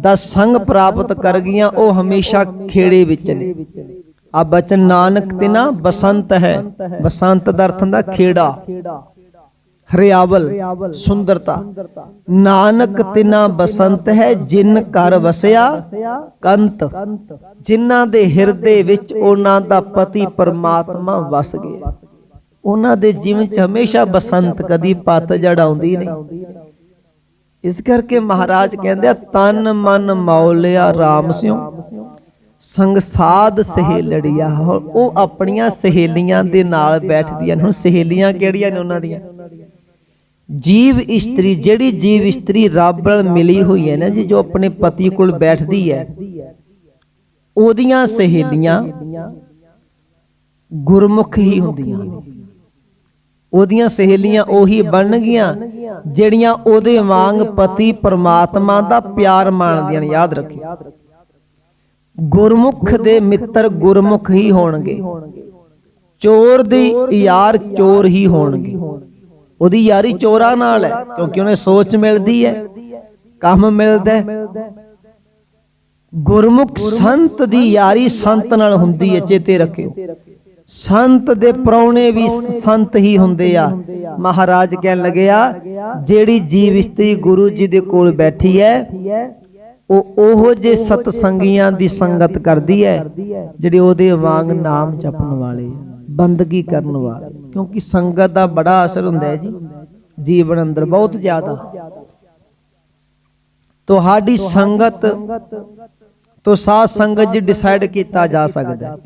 ਦਾ ਸੰਗ ਪ੍ਰਾਪਤ ਕਰ ਗਈਆਂ ਉਹ ਹਮੇਸ਼ਾ ਖੇੜੇ ਵਿੱਚ ਨੇ। ਆ ਬਚਨ ਨਾਨਕ ਤੇ ਨਾ ਬਸੰਤ ਹੈ। ਬਸੰਤ ਦਾ ਅਰਥ ਹੁੰਦਾ ਖੇੜਾ। ਹਰਿਆਵਲ ਸੁੰਦਰਤਾ। ਨਾਨਕ ਤਿਨਾ ਬਸੰਤ ਹੈ ਜਿਨ ਘਰ ਵਸਿਆ ਕੰਤ। ਜਿਨ੍ਹਾਂ ਦੇ ਹਿਰਦੇ ਵਿੱਚ ਉਹਨਾਂ ਦਾ ਪਤੀ ਪਰਮਾਤਮਾ ਵਸ ਗਿਆ। ਉਹਨਾਂ ਦੇ ਜੀਵਨ 'ਚ ਹਮੇਸ਼ਾ ਬਸੰਤ ਕਦੀ ਪਤਝੜ ਆਉਂਦੀ ਨਹੀਂ। ਇਸ ਕਰਕੇ ਮਹਾਰਾਜ ਕਹਿੰਦੇ ਆ ਤਨ ਮਨ ਮੌਲਿਆ RAM ਸਿਉ। ਸੰਗ ਸਾਧ ਸਹੇਲੜੀਆ ਉਹ ਆਪਣੀਆਂ ਸਹੇਲੀਆਂ ਦੇ ਨਾਲ ਬੈਠਦੀਆਂ ਹੁਣ ਸਹੇਲੀਆਂ ਕਿਹੜੀਆਂ ਨੇ ਉਹਨਾਂ ਦੀਆਂ? ਜੀਵ ਇਸਤਰੀ ਜਿਹੜੀ ਜੀਵ ਇਸਤਰੀ ਰੱਬ ਨਾਲ ਮਿਲੀ ਹੋਈ ਹੈ ਨਾ ਜੀ ਜੋ ਆਪਣੇ ਪਤੀ ਕੋਲ ਬੈਠਦੀ ਹੈ। ਉਹਦੀਆਂ ਸਹੇਲੀਆਂ ਗੁਰਮੁਖ ਹੀ ਹੁੰਦੀਆਂ ਨੇ। ਉਹਦੀਆਂ ਸਹੇਲੀਆਂ ਉਹੀ ਬਣਨਗੀਆਂ ਜਿਹੜੀਆਂ ਉਹਦੇ ਵਾਂਗ ਪਤੀ ਪਰਮਾਤਮਾ ਦਾ ਪਿਆਰ ਮਾਣਦੀਆਂ ਨੇ, ਯਾਦ ਰੱਖਿਓ। ਗੁਰਮੁਖ ਦੇ ਮਿੱਤਰ ਗੁਰਮੁਖ ਹੀ ਹੋਣਗੇ। ਚੋਰ ਦੀ ਯਾਰ ਚੋਰ ਹੀ ਹੋਣਗੇ। ਉਹਦੀ ਯਾਰੀ ਚੋਰਾਂ ਨਾਲ ਹੈ, ਕਿਉਂਕਿ ਉਹਨੇ ਸੋਚ ਮਿਲਦੀ ਹੈ, ਕੰਮ ਮਿਲਦਾ ਗੁਰਮੁਖ ਸੰਤ ਦੀ ਯਾਰੀ ਸੰਤ ਨਾਲ ਹੁੰਦੀ ਹੈ, ਚੇਤੇ ਰੱਖਿਓ। ਸੰਤ ਦੇ ਪ੍ਰਾਉਣੇ ਵੀ ਸੰਤ ਹੀ ਹੁੰਦੇ ਆ। ਮਹਾਰਾਜ ਕਹਿਣ ਲੱਗਿਆ ਜਿਹੜੀ ਜੀਵ ਇਸਤਰੀ ਗੁਰੂ ਜੀ ਦੇ ਕੋਲ ਬੈਠੀ ਹੈ ਉਹ ਉਹੋ ਜੇ ਸਤ ਸੰਗੀਆਂ ਦੀ ਸੰਗਤ ਕਰਦੀ ਹੈ ਜਿਹੜੇ ਉਹਦੇ ਵਾਂਗ ਨਾਮ ਜਪਣ ਵਾਲੇ ਬੰਦਗੀ ਕਰਨ ਵਾਲੇ ਕਿਉਂਕਿ ਸੰਗਤ ਦਾ ਬੜਾ ਅਸਰ ਹੁੰਦਾ ਹੈ ਜੀ ਜੀਵਨ ਅੰਦਰ ਬਹੁਤ ਜ਼ਿਆਦਾ। ਤੁਹਾਡੀ ਸੰਗਤ ਤੋਂ ਸਾਧ ਸੰਗਤ ਜੀ ਡਿਸਾਈਡ ਕੀਤਾ ਜਾ ਸਕਦਾ ਹੈ।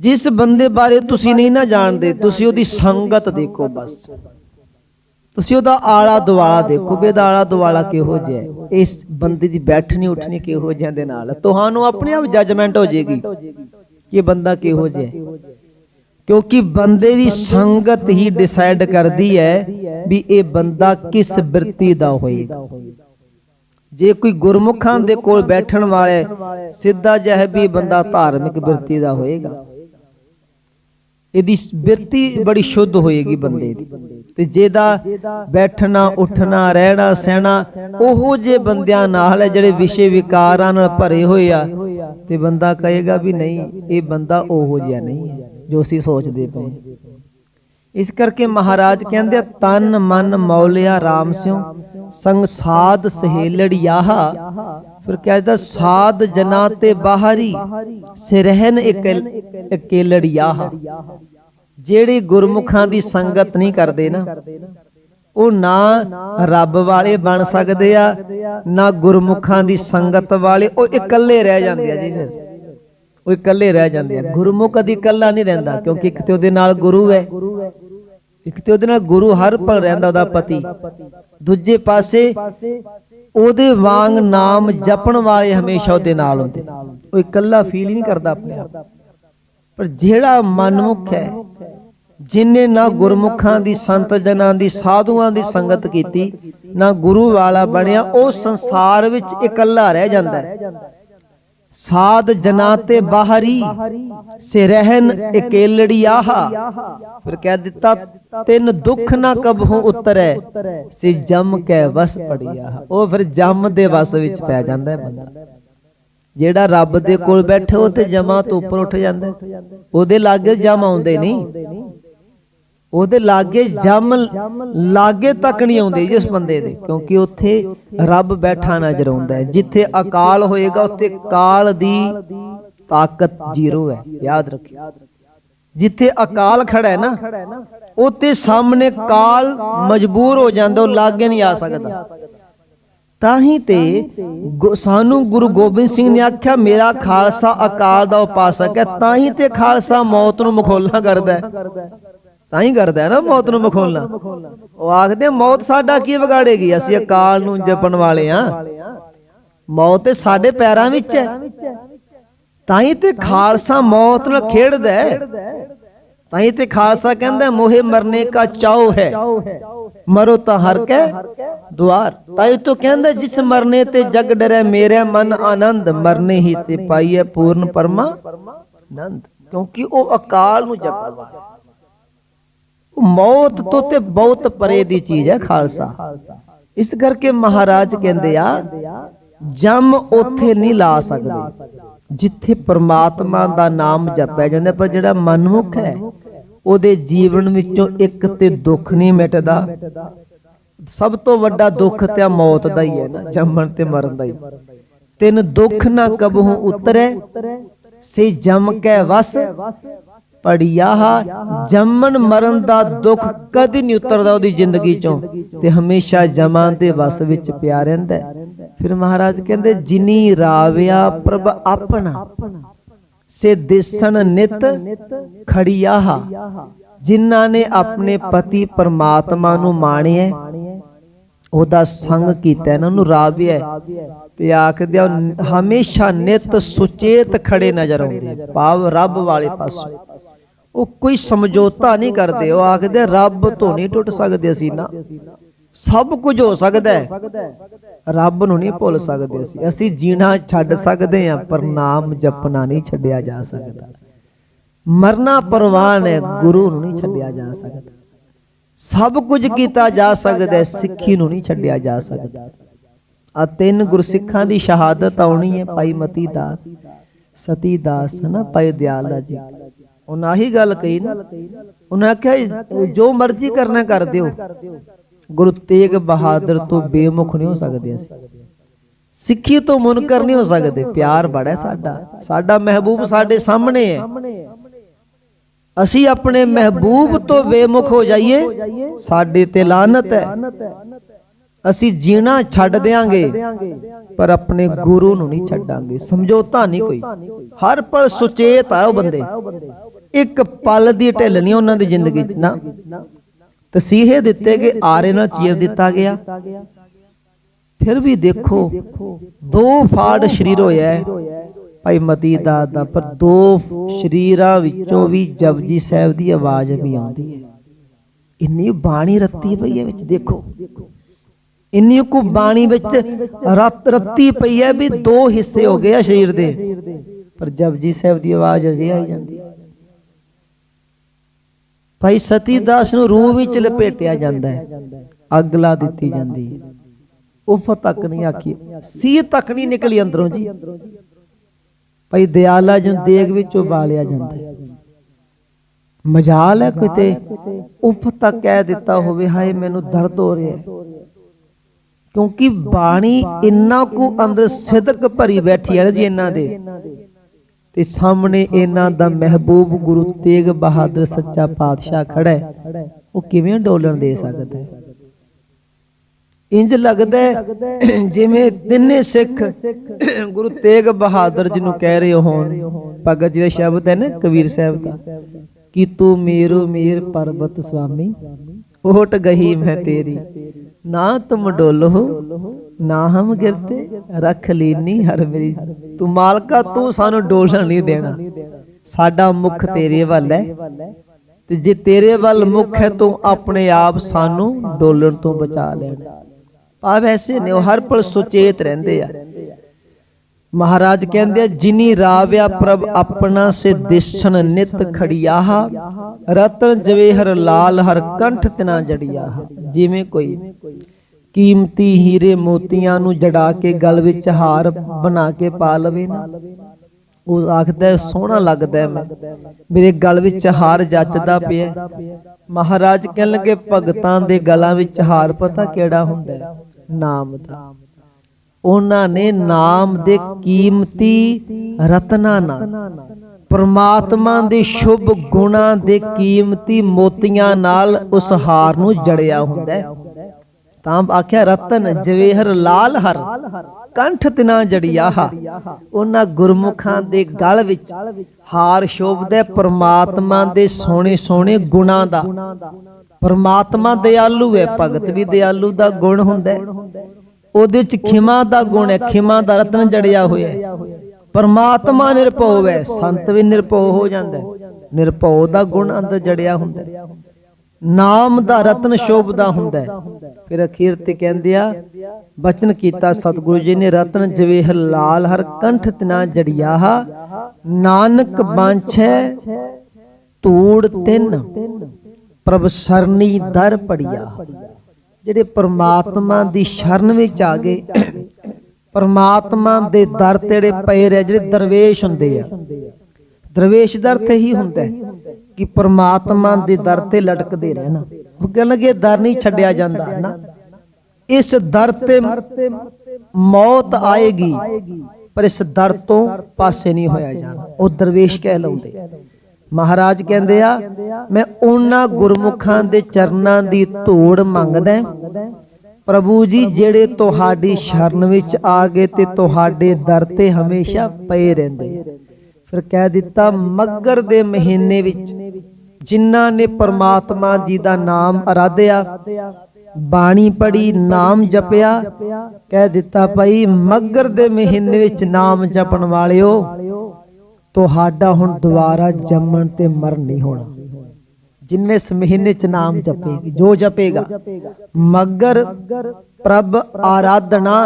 ਜਿਸ ਬੰਦੇ ਬਾਰੇ ਤੁਸੀਂ ਨਹੀਂ ਨਾ ਜਾਣਦੇ, ਤੁਸੀਂ ਉਹਦੀ ਸੰਗਤ ਦੇਖੋ ਬਸ। ਤੁਸੀਂ ਉਹਦਾ ਆਲਾ ਦੁਆਲਾ ਦੇਖੋ ਵੀ ਇਹਦਾ ਆਲਾ ਦੁਆਲਾ ਕਿਹੋ ਜਿਹਾ ਇਸ ਬੰਦੇ ਦੀ ਬੈਠਣੀ, ਉੱਠਣੀ ਕਿਹੋ ਜਿਹਾ ਦੇ ਨਾਲ। ਤੁਹਾਨੂੰ ਆਪਣੇ ਆਪ ਜੱਜਮੈਂਟ ਹੋ ਜਾਏਗੀ ਕਿ ਬੰਦਾ ਕਿਹੋ ਜਿਹਾ ਕਿਉਂਕਿ ਬੰਦੇ ਦੀ ਸੰਗਤ ਹੀ ਡਿਸਾਈਡ ਕਰਦੀ ਹੈ ਵੀ ਇਹ ਬੰਦਾ ਕਿਸ ਬਿਰਤੀ ਦਾ ਹੋਏਗਾ। ਜੇ ਕੋਈ ਗੁਰਮੁਖਾਂ ਦੇ ਕੋਲ ਬੈਠਣ ਵਾਲੇ ਸਿੱਧਾ ਜਿਹਾ ਵੀ ਬੰਦਾ ਧਾਰਮਿਕ ਬਿਰਤੀ ਦਾ ਹੋਏਗਾ। ਇਹਦੀ ਬਿਰਤੀ ਬੜੀ ਸ਼ੁੱਧ ਹੋਏਗੀ ਬੰਦੇ ਦੀ। ਤੇ ਜਿਹਦਾ ਬੈਠਣਾ ਉੱਠਣਾ ਰਹਿਣਾ ਸਹਿਣਾ ਉਹੋ ਜੇ ਬੰਦਿਆਂ ਨਾਲ ਹੈ ਜਿਹੜੇ ਵਿਸ਼ੇ ਵਿਕਾਰਾਂ ਨਾਲ ਭਰੇ ਹੋਏ ਆ ਤੇ ਬੰਦਾ ਕਹੇਗਾ ਵੀ ਨਹੀਂ ਇਹ ਬੰਦਾ ਉਹੋ ਜਿਹਾ ਨਹੀਂ ਹੈ ਜੋ ਅਸੀਂ ਸੋਚਦੇ ਪਏ। ਇਸ ਕਰਕੇ ਮਹਾਰਾਜ ਕਹਿੰਦੇ ਆ, ਤਨ ਮਨ ਮੌਲਿਆ RAM ਸਿਉ ਸੰਗ ਸਾਧ ਸਹੇਲੜਿਆਹ ਫਿਰ ਕਹਿੰਦਾ ਸਾਧ ਜਨਾ ਤੇ ਬਾਹਰੀ ਸਿਰਹਿਨ ਇਕੇਲੜਿਆਹ। ਜਿਹੜੇ ਗੁਰਮੁਖਾਂ ਦੀ ਸੰਗਤ ਨਹੀਂ ਕਰਦੇ ਨਾ, ਉਹ ਨਾ ਰੱਬ ਵਾਲੇ ਬਣ ਸਕਦੇ ਆ, ਨਾ ਗੁਰਮੁਖਾਂ ਦੀ ਸੰਗਤ ਵਾਲੇ, ਉਹ ਇਕੱਲੇ ਰਹਿ ਜਾਂਦੇ ਆ ਜੀ ਫਿਰ। ਉਹ ਇਕੱਲੇ ਰਹਿ ਜਾਂਦੇ ਆ। ਗੁਰਮੁਖ ਕਦੀ ਇਕੱਲਾ ਨਹੀਂ ਰਹਿੰਦਾ, ਕਿਉਂਕਿ ਇੱਕ ਤੇ ਉਹਦੇ ਨਾਲ ਗੁਰੂ ਹੈ, ਇੱਕ ਤੇ ਉਹਦੇ ਨਾਲ ਗੁਰੂ ਹਰ ਪਲ ਰਹਿੰਦਾ ਉਹਦਾ ਪਤੀ। ਦੂਜੇ ਪਾਸੇ ਉਹਦੇ ਵਾਂਗ ਨਾਮ ਜਪਣ ਵਾਲੇ ਹਮੇਸ਼ਾ ਉਹਦੇ ਨਾਲ ਹੁੰਦੇ। ਉਹ ਇਕੱਲਾ ਫੀਲ ਹੀ ਨਹੀਂ ਕਰਦਾ ਆਪਣੇ ਆਪ। ਪਰ ਜਿਹੜਾ ਮਨਮੁਖ ਹੈ, ਜਿਨੇ ਨਾ ਗੁਰਮੁਖਾਂ ਦੀ, ਸੰਤ ਜਨਾਂ ਦੀ, ਸਾਧੂਆਂ ਦੀ ਸੰਗਤ ਕੀਤੀ, ਨਾ ਗੁਰੂ ਵਾਲਾ ਬਣਿਆ, ਉਹ ਸੰਸਾਰ ਵਿੱਚ ਇਕੱਲਾ ਰਹਿ ਜਾਂਦਾ ਹੈ। ਸਾਧ ਜਨਾ ਤੇ ਬਾਹਰੀ ਸੇ ਰਹਿਨ ਇਕੇਲੜੀਆਹ। ਫਿਰ ਕਹਿ ਦਿੱਤਾ, ਤਿੰਨ ਦੁੱਖ ਨਾ ਕਬਹੂ ਉਤਰੈ, ਸੇ ਜਮ ਕੈ ਵਸ ਪੜੀ ਪੜਿਆ ਉਹ ਫਿਰ ਜਮ ਦੇ ਵਸ ਵਿੱਚ ਪੈ ਜਾਂਦਾ ਹੈ ਬੰਦਾ। ਜਿਹੜਾ ਰੱਬ ਦੇ ਕੋਲ ਬੈਠੇ, ਉਹ ਤੇ ਜਮਾ ਤੋਂ ਉੱਪਰ ਉੱਠ ਜਾਂਦਾ ਹੈ। ਉਹਦੇ ਲਾਗੇ ਜਮ ਆਉਂਦੇ ਨਹੀਂ। ਉਹਦੇ ਲਾਗੇ ਜਮ ਲਾਗੇ ਤੱਕ ਨਹੀਂ ਆਉਂਦੇ ਜਿਸ ਬੰਦੇ ਦੇ ਕਿਉਂਕਿ ਉੱਥੇ ਰੱਬ ਬੈਠਾ ਨਜ਼ਰ ਆਉਂਦਾ ਹੈ। ਜਿੱਥੇ ਅਕਾਲ ਹੋਏਗਾ ਉੱਥੇ ਕਾਲ ਦੀ ਤਾਕਤ ਜ਼ੀਰੋ ਹੈ। ਯਾਦ ਰੱਖਿਓ। ਜਿੱਥੇ ਅਕਾਲ ਖੜਾ ਹੈ ਨਾ ਉੱਥੇ ਸਾਹਮਣੇ ਕਾਲ ਮਜਬੂਰ ਹੋ ਜਾਂਦਾ ਉਹ ਲਾਗੇ ਨਹੀਂ ਆ ਸਕਦਾ। ਤਾਂ ਹੀ ਤੇ ਸਾਨੂੰ ਗੁਰੂ ਗੋਬਿੰਦ ਸਿੰਘ ਨੇ ਆਖਿਆ ਮੇਰਾ ਖਾਲਸਾ ਅਕਾਲ ਦਾ ਉਪਾਸਕ ਹੈ। ਤਾਂ ਹੀ ਤੇ ਖਾਲਸਾ ਮੌਤ ਨੂੰ ਮਖੌਲਣਾ ਕਰਦਾ ਹੈ। ਤਾਂ ਹੀ ਕਰਦਾ ਹੈ ਨਾ ਮੌਤ ਨੂੰ ਮਖੌਲਣਾ ਉਹ ਆਖਦੇ ਮੌਤ ਸਾਡਾ ਕੀ ਵਿਗਾੜੇਗੀ? ਅਸੀਂ ਅਕਾਲ ਨੂੰ ਜਪਣ ਵਾਲੇ ਆ ਮੌਤ ਤੇ ਸਾਡੇ ਪੈਰਾਂ ਵਿੱਚ ਹੈ। ਤਾਂ ਹੀ ਤੇ ਖਾਲਸਾ ਮੌਤ ਨਾਲ ਖੇਡਦਾ ਹੈ। ਤਾਂ ਹੀ ਤੇ ਖਾਲਸਾ ਕਹਿੰਦਾ ਮੋਹੇ ਮਰਨੇ ਕਾ ਚਾਉ ਹੈ। ਮਰੋ ਤਾਂ ਹਰ ਕੈ ਦੁਆਰ। ਤਾਈ ਤੋਂ ਕਹਿੰਦਾ, ਜਿਸ ਮਰਨੇ ਤੇ ਜਗ ਡਰੈ ਮੇਰੇ ਮਨ ਆਨੰਦ, ਮਰਨੇ ਹੀ ਤੇ ਪਾਈਏ ਪੂਰਨ ਪਰਮਾ ਨੰਦ ਕਿਉਂਕਿ ਉਹ ਅਕਾਲ ਨੂੰ ਜਪਣ ਵਾਲਾ ਮੌਤ ਤੋਂ ਤੇ ਬਹੁਤ ਪਰੇ ਦੀ ਚੀਜ਼ ਹੈ ਖਾਲਸਾ। ਇਸ ਕਰਕੇ ਮਹਾਰਾਜ ਕਹਿੰਦੇ ਆ, ਜਮ ਉੱਥੇ ਨਹੀਂ ਲਾ ਸਕਦੇ, ਜਿੱਥੇ ਪ੍ਰਮਾਤਮਾ ਦਾ ਨਾਮ ਜਪਿਆ ਜਾਂਦਾ, ਪਰ ਜਿਹੜਾ ਮਨਮੁਖ ਹੈ, ਉਹਦੇ ਜੀਵਨ ਵਿੱਚੋਂ ਇੱਕ ਤੇ ਦੁੱਖ ਨਹੀਂ ਮਿਟਦਾ। ਸਭ ਤੋਂ ਵੱਡਾ ਦੁੱਖ ਤੇ ਮੌਤ ਦਾ ਹੀ ਹੈ ਨਾ, ਜੰਮਣ ਤੇ ਮਰਨ ਦਾ ਹੀ। ਤਿੰਨ ਦੁੱਖ ਨਾ ਕਬਹੂ ਉਤਰੈ, ਸੇ ਜਮ ਕੈ ਵਸ ਪੜਿਆ ਜੰਮਣ ਮਰਨ ਦਾ ਦੁੱਖ ਕਦੀ ਨਹੀਂ ਉਤਰਦਾ ਉਹਦੀ ਜ਼ਿੰਦਗੀ ਚੋਂ। ਤੇ ਹਮੇਸ਼ਾ ਜਮਾਂ ਦੇ ਵਸ ਵਿੱਚ ਪਿਆ ਰਹਿੰਦਾ ਫਿਰ ਮਹਾਰਾਜ ਕਹਿੰਦੇ ਜਿਨੀ ਰਾਵਿਆ ਪ੍ਰਭ ਆਪਣਾ ਸੇ ਦਿਸਣ ਨਿਤ ਖੜੀਆ ਜਿਨ੍ਹਾਂ ਨੇ ਆਪਣੇ ਪਤੀ ਪਰਮਾਤਮਾ ਨੂੰ ਮਾਣਿਆ ਉਹਦਾ ਸੰਗ ਕੀਤਾ ਇਹਨਾਂ ਨੂੰ ਰਾਵਿਆ ਤੇ ਆਖਦੇ ਆ, ਹਮੇਸ਼ਾ ਨਿਤ ਸੁਚੇਤ ਖੜੇ ਨਜ਼ਰ ਆਉਂਦੇ ਭਾਵ ਰੱਬ ਵਾਲੇ ਪਾਸੇ। ਉਹ ਕੋਈ ਸਮਝੌਤਾ ਨਹੀਂ ਕਰਦੇ। ਉਹ ਆਖਦੇ, ਰੱਬ ਤੋਂ ਨਹੀਂ ਟੁੱਟ ਸਕਦੇ ਅਸੀਂ ਨਾ। ਸਭ ਕੁਝ ਹੋ ਸਕਦਾ ਹੈ। ਰੱਬ ਨੂੰ ਨਹੀਂ ਭੁੱਲ ਸਕਦੇ ਅਸੀਂ। ਅਸੀਂ ਜੀਣਾ ਛੱਡ ਸਕਦੇ ਹਾਂ, ਪਰ ਨਾਮ ਜਪਣਾ ਨਹੀਂ ਛੱਡਿਆ ਜਾ ਸਕਦਾ। ਮਰਨਾ ਪਰਵਾਨ ਹੈ ਗੁਰੂ ਨੂੰ ਨਹੀਂ ਛੱਡਿਆ ਜਾ ਸਕਦਾ। ਸਭ ਕੁਝ ਕੀਤਾ ਜਾ ਸਕਦਾ ਹੈ, ਸਿੱਖੀ ਨੂੰ ਨਹੀਂ ਛੱਡਿਆ ਜਾ ਸਕਦਾ। ਆ ਤਿੰਨ ਗੁਰਸਿੱਖਾਂ ਦੀ ਸ਼ਹਾਦਤ ਆਉਣੀ ਹੈ, ਭਾਈ ਮਤੀ ਦਾਸ ਸਤੀ ਦਾਸ ਹਨਾ, ਭਾਈ ਦਿਆਲਾ ਜੀ। ਉਹਨਾਂ ਹੀ ਗੱਲ ਕਹੀ ਨਾ। ਉਹਨਾਂ ਆਖਿਆ, ਜੋ ਮਰਜ਼ੀ ਕਰਨਾ ਕਰ ਦਿਓ। ਗੁਰੂ ਤੇਗ ਬਹਾਦਰ ਤੋਂ ਬੇਮੁਖ ਨਹੀਂ ਹੋ ਸਕਦੇ ਅਸੀਂ। ਸਿੱਖੀ ਤੋਂ ਮੁਨਕਰ ਨਹੀਂ ਹੋ ਸਕਦੇ। ਪਿਆਰ ਬੜਾ ਸਾਡਾ। ਸਾਡਾ ਮਹਿਬੂਬ ਸਾਡੇ ਸਾਹਮਣੇ ਹੈ। ਅਸੀਂ ਆਪਣੇ ਮਹਿਬੂਬ ਤੋਂ ਬੇਮੁਖ ਹੋ ਜਾਈਏ। ਸਾਡੇ ਤੇ ਲਾਨਤ ਹੈ। ਅਸੀਂ ਜੀਣਾ ਛੱਡ ਦੇਾਂਗੇ ਪਰ ਆਪਣੇ ਗੁਰੂ ਨੂੰ ਨਹੀਂ ਛੱਡਾਂਗੇ। ਸਮਝੌਤਾ ਨਹੀਂ ਕੋਈ। ਹਰ ਪਲ ਸੁਚੇਤ ਆ ਉਹ ਬੰਦੇ। ਇੱਕ ਪਲ ਦੀ ਢਿੱਲ ਨਹੀਂ ਉਹਨਾਂ ਦੀ ਜ਼ਿੰਦਗੀ 'ਚ ਨਾ। ਤਸੀਹੇ ਦਿੱਤੇ ਗਏ ਆਰੇ ਨਾਲ ਚੀਰ ਦਿੱਤਾ ਗਿਆ। ਫਿਰ ਵੀ ਦੇਖੋ ਦੋ ਫਾੜ ਸ਼ਰੀਰ ਹੋਇਆ ਭਾਈ ਮਤੀ ਦਾ ਦਾ ਪਰ ਦੋ। ਸ਼ਰੀਰਾਂ ਵਿੱਚੋਂ ਵੀ ਜਪਜੀ ਸਾਹਿਬ ਦੀ ਆਵਾਜ਼ ਵੀ ਆਉਂਦੀ ਹੈ। ਇੰਨੀ ਬਾਣੀ ਰੱਤੀ ਪਈ ਹੈ ਵਿੱਚ ਦੇਖੋ। ਇੰਨੀ ਕੁ ਬਾਣੀ ਵਿੱਚ ਰਤ ਰੱਤੀ ਪਈ ਹੈ ਵੀ ਦੋ ਹਿੱਸੇ ਹੋ ਗਏ ਆ ਸ਼ਰੀਰ ਦੇ। ਪਰ ਜਪਜੀ ਸਾਹਿਬ ਦੀ ਆਵਾਜ਼ ਅਜੇ ਆਈ ਜਾਂਦੀ ਹੈ। ਭਾਈ ਸਤੀ ਦਾਸ ਨੂੰ ਰੂਹ ਵਿੱਚ ਲਪੇਟਿਆ ਜਾਂਦਾ ਹੈ। ਅੱਗ ਦਿੱਤੀ ਜਾਂਦੀ ਹੈ। ਉਫ ਤੱਕ ਨਹੀਂ ਆਖੀ। ਸੀ ਤੱਕ ਨਹੀਂ ਨਿਕਲੀ ਅੰਦਰੋਂ ਜੀ। ਭਾਈ ਦਿਆਲਾ ਜਨ ਦੇਗ ਵਿੱਚ ਉਬਾਲਿਆ ਜਾਂਦਾ ਹੈ। ਮਜਾਲ ਹੈ ਕਿਤੇ। ਉਫ ਤੱਕ ਕਹਿ ਦਿੱਤਾ ਹੋਵੇ, ਹਾਏ, ਮੈਨੂੰ ਦਰਦ ਹੋ ਰਿਹਾ ਹੈ। ਕਿਉਂਕਿ ਬਾਣੀ ਇੰਨਾ ਕੁ ਅੰਦਰ ਸਿਦਕ ਭਰੀ ਬੈਠੀ ਹੈ ਜੀ ਇਹਨਾਂ ਦੇ। ਤੇ ਸਾਹਮਣੇ ਇਹਨਾਂ ਦਾ ਮਹਿਬੂਬ ਗੁਰੂ ਤੇਗ ਬਹਾਦਰ ਸੱਚਾ ਪਾਤਸ਼ਾਹ ਖੜਾ ਹੈ। ਉਹ ਕਿਵੇਂ ਡੋਲਣ ਦੇ ਸਕਦਾ ਹੈ? ਇੰਜ ਲੱਗਦਾ ਜਿਵੇਂ ਤਿੰਨੇ ਸਿੱਖ ਗੁਰੂ ਤੇਗ ਬਹਾਦਰ ਜੀ ਨੂੰ ਕਹਿ ਰਹੇ ਹੋਣ। ਭਗਤ ਜੀ ਦਾ ਸ਼ਬਦ ਹੈ ਨਾ ਕਬੀਰ ਸਾਹਿਬ ਦਾ। ਕਿ ਤੂੰ ਮੇਰੋ ਮੇਰ ਪਰਬਤ ਸੁਆਮੀ ਓਟ ਗਈ ਮੈਂ ਤੇਰੀ। ਨਾ ਤੁਮ ਡੋਲੋ, ਨਾ ਹਮ ਗਿਰਤੇ, ਰੱਖ ਲੀਨੀ ਹਰ ਮੇਰੀ ਤੂੰ ਮਾਲਕਾ, ਤੂੰ ਸਾਨੂੰ ਡੋਲਣ ਨਹੀਂ ਦੇਣਾ। ਸਾਡਾ ਮੁਖ ਤੇਰੇ ਵੱਲ ਹੈ। ਤੇ ਜੇ ਤੇਰੇ ਵੱਲ ਮੁਖ ਹੈ, ਤੂੰ ਆਪਣੇ ਆਪ ਸਾਨੂੰ ਡੋਲਣ ਤੋਂ ਬਚਾ ਲੈਣਾ। ਭਾਵ ਐਸੇ ਨੇ, ਉਹ ਹਰ ਪਲ ਸੁਚੇਤ ਰਹਿੰਦੇ ਆ। ਮਹਾਰਾਜ ਕਹਿੰਦੇ ਆ, ਜਿਨੀ ਰਾਵਿਆ ਪ੍ਰਭ ਆਪਣਾ ਸੇ ਦਿਸਣ ਨਿਤ ਖੜਿਆਹ, ਰਤਨ ਜਵੇਹਰ ਲਾਲ ਹਰ ਕੰਠ ਤਿਨਾ ਜੜਿਆਹ। ਜਿਵੇਂ ਕੋਈ ਕੀਮਤੀ ਹੀਰੇ ਮੋਤੀਆਂ ਨੂੰ ਜੜਾ ਕੇ ਗਲ ਵਿੱਚ ਹਾਰ ਬਣਾ ਕੇ ਪਾ ਲਵੇ ਨਾ, ਉਹ ਆਖਦਾ, ਸੋਹਣਾ ਲੱਗਦਾ ਮੈਂ, ਮੇਰੇ ਗਲ ਵਿੱਚ ਹਾਰ ਜੱਚਦਾ ਪਿਆ ਮਹਾਰਾਜ ਕਹਿਣ ਲੱਗੇ, ਭਗਤਾਂ ਦੇ ਗਲਾਂ ਵਿੱਚ ਹਾਰ ਪਤਾ ਕਿਹੜਾ ਹੁੰਦਾ ਨਾਮ ਦਾ। ਉਹਨਾਂ ਨੇ ਨਾਮ ਦੇ ਕੀਮਤੀ ਰਤਨਾਂ ਨਾਲ ਪ੍ਰਮਾਤਮਾ ਦੇ ਸ਼ੁਭ ਗੁਣਾਂ ਦੇ ਕੀਮਤੀ ਮੋਤੀਆਂ ਨਾਲ ਉਸ ਹਾਰ ਨੂੰ ਜੜਿਆ ਹੁੰਦਾ ਹੈ। ਤਾਂ ਆਖਿਆ ਰਤਨ ਜਵੇਹਰ ਲਾਲ ਹਰ ਕੰਠ ਤਿਨਾ ਜੜਿਆਹਾ ਉਹਨਾਂ ਗੁਰਮੁਖਾਂ ਦੇ ਗਲ ਵਿੱਚ ਹਾਰ ਸ਼ੋਭਦਾ ਪ੍ਰਮਾਤਮਾ ਦੇ ਸੋਹਣੇ ਸੋਹਣੇ ਗੁਣਾਂ ਦਾ। ਪ੍ਰਮਾਤਮਾ ਦਿਆਲੂ ਹੈ। ਭਗਤ ਵੀ ਦਿਆਲੂ ਦਾ ਗੁਣ ਹੁੰਦਾ ਹੈ। ਉਹਦੇ ਚ ਖਿਮਾ ਦਾ ਗੁਣ ਹੈ, ਖਿਮਾ ਦਾ ਰਤਨ ਜੜਿਆ ਹੋਇਆ ਹੈ। ਪਰਮਾਤਮਾ ਨਿਰਭਉ ਹੈ, ਸੰਤ ਵੀ ਨਿਰਭਉ ਹੋ ਜਾਂਦਾ ਨਿਰਭਉ ਦਾ ਗੁਣ ਅੰਦਰ ਜੜਿਆ ਹੁੰਦਾ ਨਾਮ ਦਾ ਰਤਨ ਸ਼ੋਭਦਾ ਹੁੰਦਾ ਫਿਰ ਅਖੀਰ ਤੇ ਕਹਿੰਦੇ ਆ, ਬਚਨ ਕੀਤਾ ਸਤਿਗੁਰੂ ਜੀ ਨੇ, ਰਤਨ ਜਵੇਹਰ ਲਾਲ ਹਰ ਕੰਠ ਤਨਾ ਜੜਿਆਹਾ, ਨਾਨਕ ਬਾਂਛੈ ਤੂੜ ਤਿੰਨ, ਪ੍ਰਭ ਸਰਨੀ ਦਰ ਪੜਿਆ। ਜਿਹੜੇ ਪਰਮਾਤਮਾ ਦੀ ਸ਼ਰਨ ਵਿੱਚ ਆ ਗਏ, ਪਰਮਾਤਮਾ ਦੇ ਦਰ ਤੇ ਪਏ ਰਹਿ, ਜਿਹੜੇ ਦਰਵੇਸ਼ ਹੁੰਦੇ ਆ। ਦਰਵੇਸ਼ ਦਰ ਤੇ ਹੀ ਹੁੰਦਾ ਕਿ ਪਰਮਾਤਮਾ ਦੇ ਦਰ ਤੇ ਲਟਕਦੇ ਰਹਿਣਾ। ਉਹ ਕਹਿਣ ਲੱਗੇ ਦਰ ਨਹੀਂ ਛੱਡਿਆ ਜਾਂਦਾ ਨਾ। ਇਸ ਦਰ ਤੇ ਮੌਤ ਆਏਗੀ, ਪਰ ਇਸ ਦਰ ਤੋਂ ਪਾਸੇ ਨਹੀਂ ਹੋਇਆ ਜਾਣਾ। ਉਹ ਦਰਵੇਸ਼ ਕਹਿ ਲਾਉਂਦੇ ਮਹਾਰਾਜ ਕਹਿੰਦੇ ਆ, ਮੈਂ ਉਹਨਾਂ ਗੁਰਮੁਖਾਂ ਦੇ ਚਰਨਾਂ ਦੀ ਧੂੜ ਮੰਗਦਾ ਪ੍ਰਭੂ ਜੀ, ਜਿਹੜੇ ਤੁਹਾਡੀ ਸ਼ਰਨ ਵਿੱਚ ਆ ਗਏ ਤੇ ਤੁਹਾਡੇ ਦਰ ਤੇ ਹਮੇਸ਼ਾ ਪਏ ਰਹਿੰਦੇ ਫਿਰ ਕਹਿ ਦਿੱਤਾ, ਮੱਗਰ ਦੇ ਮਹੀਨੇ ਵਿੱਚ ਜਿਨ੍ਹਾਂ ਨੇ ਪਰਮਾਤਮਾ ਜੀ ਦਾ ਨਾਮ ਅਰਾਧਿਆ, ਬਾਣੀ ਪੜੀ ਨਾਮ ਜਪਿਆ, ਕਹਿ ਦਿੱਤਾ ਭਾਈ, ਮੱਗਰ ਦੇ ਮਹੀਨੇ ਵਿੱਚ ਨਾਮ ਜਪਣ ਵਾਲਿਓ ਤੁਹਾਡਾ ਹੁਣ ਦੁਬਾਰਾ ਜੰਮਣ ਤੇ ਮਰਨ ਨਹੀਂ ਹੋਣਾ। ਜਿਨਨੇ ਇਸ ਮਹੀਨੇ ਚ ਨਾਮ ਜਪੇਗੀ, ਜੋ ਜਪੇਗਾ, ਮਗਰ ਪ੍ਰਭ ਆਰਾਧਨਾ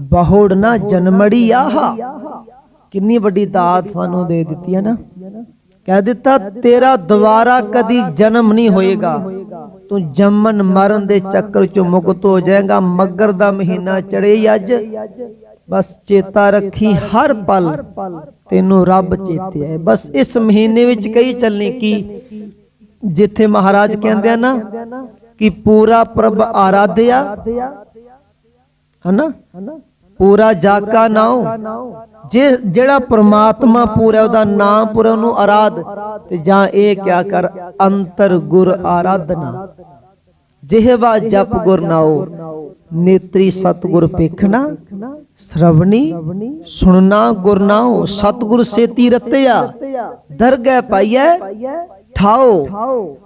ਬਹੁੜ ਜਨਮੜੀ ਆਹਾ। ਕਿੰਨੀ ਵੱਡੀ ਦਾਤ ਸਾਨੂੰ ਦੇ ਦਿੱਤੀ ਹੈ ਨਾ। ਕਹਿ ਦਿੱਤਾ, ਤੇਰਾ ਦੁਬਾਰਾ ਕਦੀ ਜਨਮ ਨਹੀਂ ਹੋਏਗਾ। ਤੂੰ ਜੰਮਨ ਮਰਨ ਦੇ ਚੱਕਰ ਚੋਂ ਮੁਕਤ ਹੋ ਜਾਏਗਾ, ਮਗਰ ਦਾ ਮਹੀਨਾ ਚੜੇ ਅੱਜ। ਬਸ ਚੇਤਾ ਰੱਖੀ ਹਰ ਪਲ। ਤੈਨੂੰ ਰੱਬ ਚੇਤੇ ਹੈ ਬਸ ਇਸ ਮਹੀਨੇ ਵਿੱਚ ਕਈ ਚੱਲਣੀ ਕੀ ਜਿੱਥੇ ਮਹਾਰਾਜ ਕਹਿੰਦੇ ਆ ਨਾ ਕਿ ਪੂਰਾ ਪ੍ਰਭ ਆਰਾਧਿਆ। ਹਨਾ? ਪੂਰਾ ਜਾਕਾ ਨਾਉ। ਜੇ ਜਿਹੜਾ ਪ੍ਰਮਾਤਮਾ ਪੂਰਾ ਉਹਦਾ ਨਾਮ ਪੂਰਾ ਉਹਨੂੰ ਆਰਾਧ ਤੇ ਜਾਂ ਇਹ ਕਿਆ ਕਰ ਅੰਤਰ ਗੁਰ ਆਰਾਧਨਾ। ਜਿਹਵਾ ਜਪ ਗੁਰ ਨਾਉ ਨੇਤਰੀ ਸਤਗੁਰ ਪੇਖਣਾ ਸ਼ਰਵਣੀ ਸੁਣਨਾ ਗੁਰ ਨਾਉ ਸਤਗੁਰ ਸੇਤੀ ਰਤਿਆ ਦਰਗਹਿ ਪਾਈਐ ਠਾਓ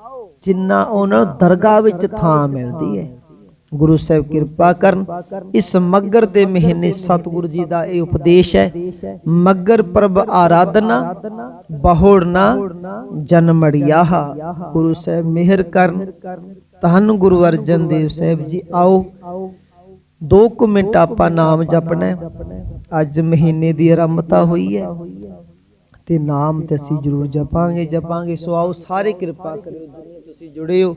ਜਿੰਨਾ ਉਹਨਾਂ ਦਰਗਾਹ ਵਿੱਚ ਥਾਂ ਮਿਲਦੀ ਹੈ ਗੁਰੂ ਸਾਹਿਬ ਕਿਰਪਾ ਕਰਨ। ਇਸ ਮੱਗਰ ਦੇ ਮਹੀਨੇ ਸਤਿਗੁਰੂ ਜੀ ਦਾ ਇਹ ਉਪਦੇਸ਼ ਹੈ, ਮੱਗਰ ਪ੍ਰਭ ਆਰਾਧਨਾ, ਬਹੁੜਨਾ ਜਨਮੜਿਆ ਗੁਰੂ ਸਾਹਿਬ ਮਿਹਰ ਕਰਨ। ਧੰਨ ਗੁਰੂ ਅਰਜਨ ਦੇਵ ਸਾਹਿਬ ਜੀ, ਆਓ। ਦੋ ਕੁ ਮਿੰਟ ਆਪਾਂ ਨਾਮ ਜਪਣਾ ਅੱਜ ਮਹੀਨੇ ਦੀ ਆਰੰਭਤਾ ਹੋਈ ਹੈ। ਤੇ ਨਾਮ ਤੇ ਅਸੀਂ ਜਰੂਰ ਜਪਾਂਗੇ ਜਪਾਂਗੇ। ਸੋ ਆਓ ਸਾਰੇ ਕਿਰਪਾ ਕਰਿਓ ਜਿੰਨੇ ਤੁਸੀਂ ਜੁੜੇ ਹੋ।